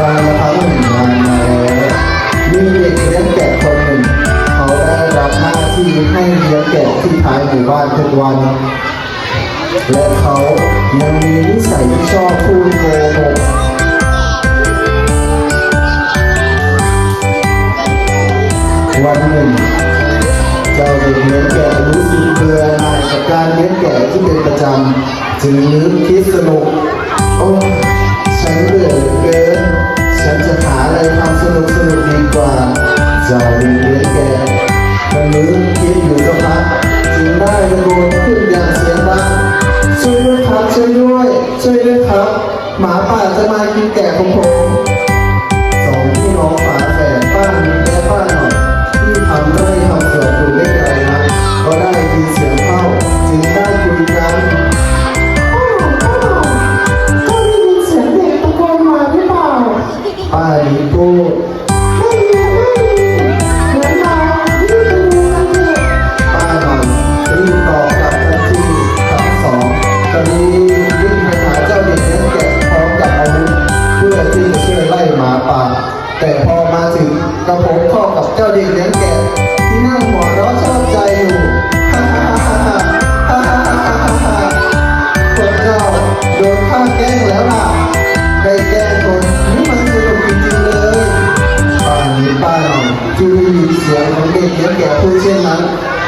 มีเด็กเลี้ยแกะคนหนึ่ง เขาได้รับหน้าที่ให้เลี้ยงแกะที่ท้ายหมู่บ้านทุกวัน และเขายังมีนิสัยที่ชอบพูดโกหกวันหนึ่งเจ้าเด็กเลี้ยงแกะรู้สึกเบื่อหน่ายกับการเลี้ยงแกะที่เป็นประจำจึงนึกคิดสนุกโอ้ฉันเบื่อเหลือเกิน I'll solo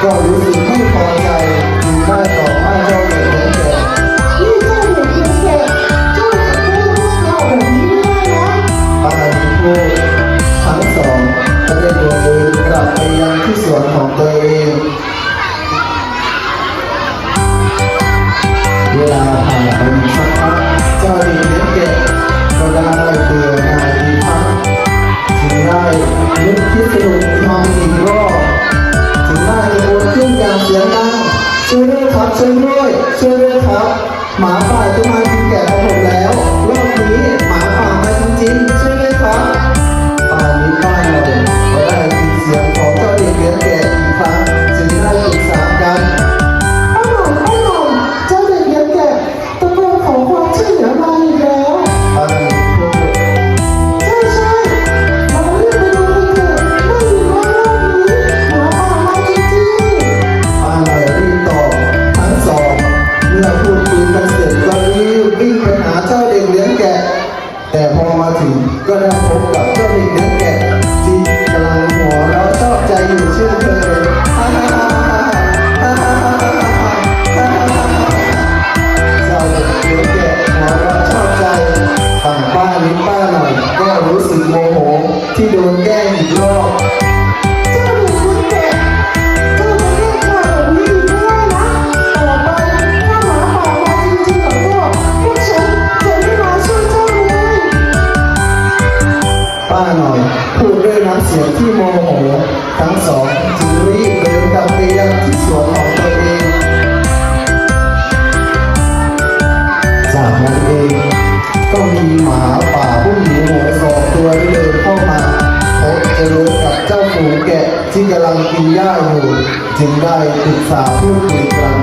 Kau 不少钱 ช่วยด้วยช่วยด้วยครับ หมาป่าตัว ถึงก็ได้พบกับเพื่อนเงนักแก่ที่กำลังหัวเราะชอบใจอยู่เช่นเคยเจ้าหญิงนักแก่หัวเราะชอบใจฝั่งป้านป้าก็รู้สึกโมโหที่โดนแกล้งอีกรอบ จึงได้ปรึกษาพูดคุยกัน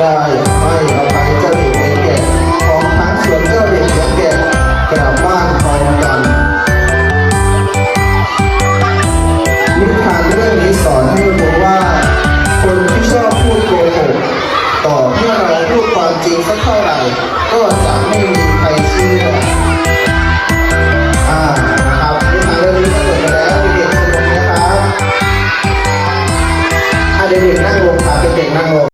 ay, ay, ay.